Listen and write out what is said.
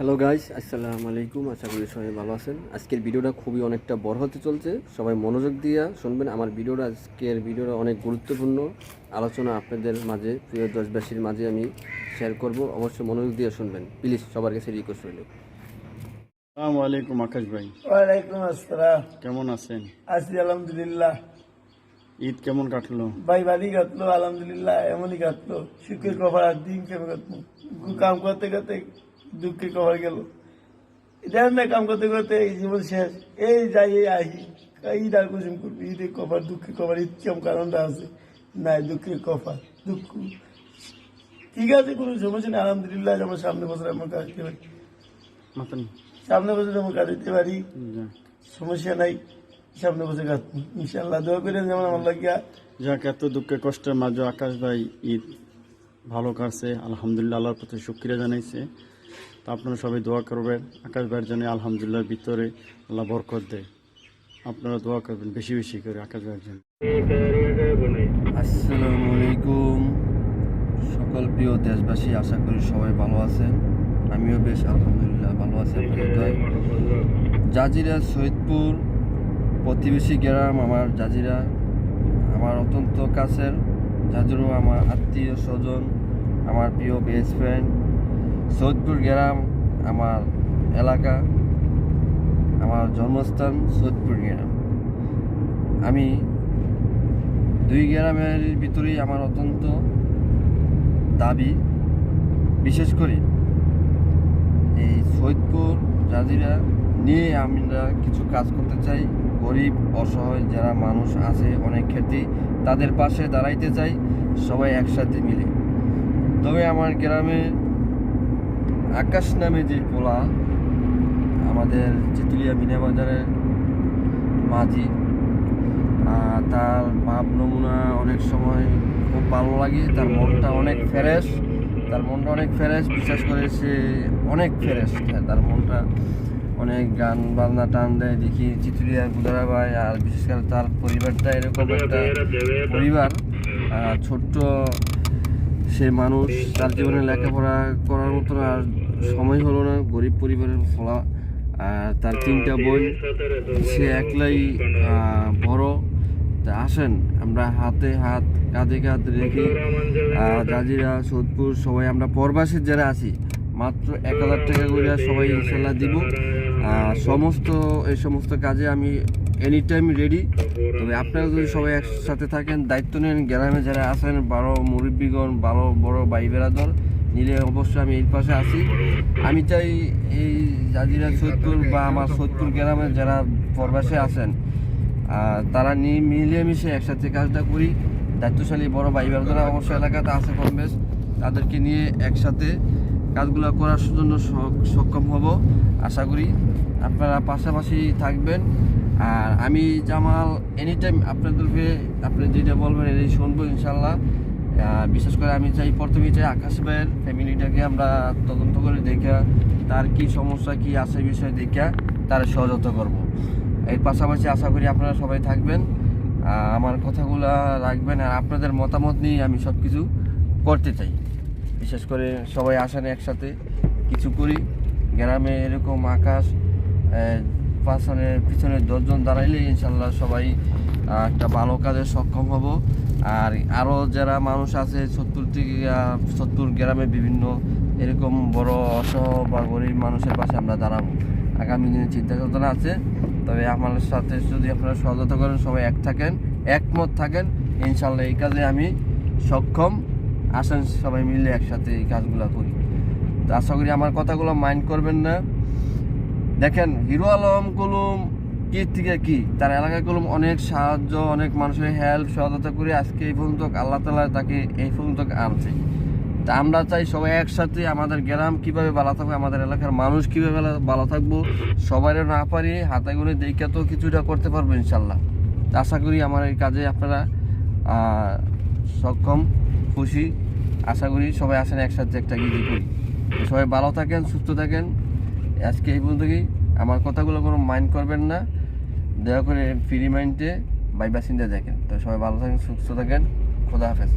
Hello guys আসসালামু আলাইকুম আশা করি সবাই ভালো আছেন। আজকের ভিডিওটা খুবই অনেকটা বড় হতে চলছে। সবাই মনোযোগ দিয়ে শুনবেন। আমার ভিডিওটা আজকের ভিডিওটা অনেক গুরুত্বপূর্ণ আলোচনা আপনাদের মাঝে প্রিয় দেশবাসীর মাঝে আমি শেয়ার করব। অবশ্যই মনোযোগ দিয়ে শুনবেন। প্লিজ সবার কাছে রিকোয়েস্ট রইল। আসসালামু আলাইকুম আকাশ ভাই। ওয়ালাইকুম আসসালাম। কেমন আছেন? আছি আলহামদুলিল্লাহ। ঈদ কেমন কাটলো? ভাই বাড়ি কাটলো আলহামদুলিল্লাহ এমনই কাটলো। কভার আর দিন কেমন কাটলো? কাম করতে করতে দুঃখের কভার গেল। এটা না কাম করতে করতে এই জীবন শেষ। এই যাই এই আহি ঈদ আর কুসুম করবি। ঈদের কভার দুঃখের কভার ঈদ কেমন কারণটা আছে? নাই দুঃখের কভার দুঃখ। ঠিক আছে কোনো সমস্যা নেই। আলহামদুলিল্লাহ যেমন সামনে বছর আমার কাজ দিতে পারি। সামনে বছর যেমন দিতে পারি। সমস্যা নাই। সামনে বসে কাটবো ইনশাল্লাহ দোয়া করে যেমন আমার লাগিয়া। যাক এত দুঃখে কষ্টের মাঝে আকাশ ভাই ঈদ ভালো কাটছে। আলহামদুলিল্লাহ আল্লাহর প্রতি শুক্রিয়া জানাইছে। তা আপনারা সবাই দোয়া করবেন। আকাশ ভাইয়ের জন্য আলহামদুলিল্লাহর ভিতরে আল্লাহ বরকত দেয়। আপনারা দোয়া করবেন বেশি বেশি করে আকাশ ভাইয়ের জন্য। আসসালামু আলাইকুম। সকল প্রিয় দেশবাসী, আশা করি সবাই ভালো আছেন। আমিও বেশ আলহামদুলিল্লাহ ভালো আছি জাজিরা, সৈয়দপুর প্রতিবেশী গ্রাম আমার জাজিরা, আমার অত্যন্ত কাছের। জাজিরও আমার আত্মীয় স্বজন, আমার প্রিয় বেস্ট ফ্রেন্ড সৈয়দপুর গ্রাম, আমার এলাকা, আমার জন্মস্থান সৈয়দপুর গ্রাম। আমি দুই গ্রামের ভিতরেই আমার অত্যন্ত দাবি। বিশেষ করে এই সৈয়দপুর জাজিরা নিয়ে আমরা কিছু কাজ করতে চাই। গরিব, অসহায় যারা মানুষ আছে, অনেক ক্ষেত্রে তাদের পাশে দাঁড়াইতে চাই, সবাই একসাথে মিলে। তবে আমার গ্রামে আকাশ নামে যে পোলা আমাদের চিতুলিয়া মিনা বাজারের মাঝি তার ভাব নমুনা অনেক সময় খুব ভালো লাগে তার মনটা অনেক ফ্রেশ তার মনটা অনেক ফ্রেশ বিশেষ করে সে অনেক ফ্রেশ তার মনটা অনেক গান বাজনা টান দেয় দেখি চিতুরিয়া গুদারা ভাই আর বিশেষ করে তার পরিবারটা এরকম একটা পরিবার ছোট্ট সে মানুষ তার জীবনে লেখাপড়া করার মতো আর সময় হলো না, গরিব পরিবারের ফলা আর তার তিনটা বোন, সে একলাই বড়। তা আসেন, আমরা হাতে হাত, কাঁধে কাঁধ রেখে জাজিরা, সোদপুর, সবাই আমরা পরবাসের যারা আছি। মাত্র এক হাজার টাকা করে সবাই ইনশাল্লাহ দিব। সমস্ত, এই সমস্ত কাজে আমি এনি টাইম রেডি তবে আপনারা যদি সবাই একসাথে থাকেন, দায়িত্ব নেন, গ্রামে যারা আছেন বারো মুরব্বীগণ বারো বড় ভাই বেড়াদর নিলে অবশ্যই আমি এই পাশে আছি। আমি চাই এই জাজিরা সৈয়দপুর বা আমার সৈয়দপুর গ্রামের যারা প্রবাসে আছেন তারা নিয়ে মিলেমিশে একসাথে কাজটা করি। দায়িত্বশালী বড় ভাই বেড়াদরা অবশ্যই এলাকাতে আছে কম বেশ। তাদেরকে নিয়ে একসাথে কাজগুলো করার জন্য সক্ষম হব, আশা করি। আপনারা পাশাপাশি থাকবেন। আর আমি জামাল এনি টাইম আপনাদেরকে, আপনি যেটা বলবেন এটাই শুনব ইনশাল্লাহ। বিশেষ করে আমি চাই প্রথমেই চাই আকাশ ভাইয়ের ফ্যামিলিটাকে আমরা তদন্ত করে দেখা, তার কি সমস্যা, কি আছে বিষয় দেখা, তার সহযোগিতা করব। এর পাশাপাশি আশা করি আপনারা সবাই থাকবেন। আমার কথাগুলো রাখবেন আর আপনাদের মতামত নিয়ে আমি সব কিছু করতে চাই। বিশেষ করে সবাই আসেন একসাথে, কিছু করি। গ্রামে এরকম আকাশ আহ, পিছনে দশজন দাঁড়াইলে ইনশাল্লাহ সবাই একটা ভালো কাজে সক্ষম হব। আর আরও যারা মানুষ আছে সত্তর থেকে সত্তর গ্রামে বিভিন্ন এরকম বড় অসহ বা গরিব মানুষের পাশে আমরা দাঁড়াবো। আগামী দিনে চিন্তা চেতনা আছে। তবে আমার সাথে যদি আপনারা সহযোগিতা করেন সবাই এক থাকেন একমত থাকেন ইনশাল্লাহ এই কাজে আমি সক্ষম। আসেন সবাই মিলে একসাথে এই কাজগুলো করি। আশা করি আমার কথাগুলো মাইন্ড করবেন না। দেখেন, হিরো আলম, কলম, কি থেকে কি? তার এলাকায় কলম অনেক সাহায্য, অনেক মানুষের হেল্প সহায়তা করে আজকে এই পর্যন্ত আল্লাহ তালা তাকে এই পর্যন্ত আনছে। তা আমরা চাই সবাই একসাথে আমাদের গ্রাম কীভাবে ভালো থাকবে, আমাদের এলাকার মানুষ কীভাবে ভালো- থাকব, সবাই না পারি, হাতে গুনে দেখে তো কিছুটা করতে পারব ইনশাল্লাহ। আশা করি আমার এই কাজে আপনারা সক্ষম, খুশি। আশা করি সবাই আসেন একসাথে একটা গিয়ে করি। সবাই ভালো থাকেন, সুস্থ থাকেন। আজকে এই পর্যন্তই আমার কথাগুলো কোনো মাইন্ড করবেন না। দয়া করে ফ্রি মাইন্ডে বাই বাসিন্দা দেখেন। তো সবাই ভালো থাকেন, সুস্থ থাকেন। খোদা হাফেজ।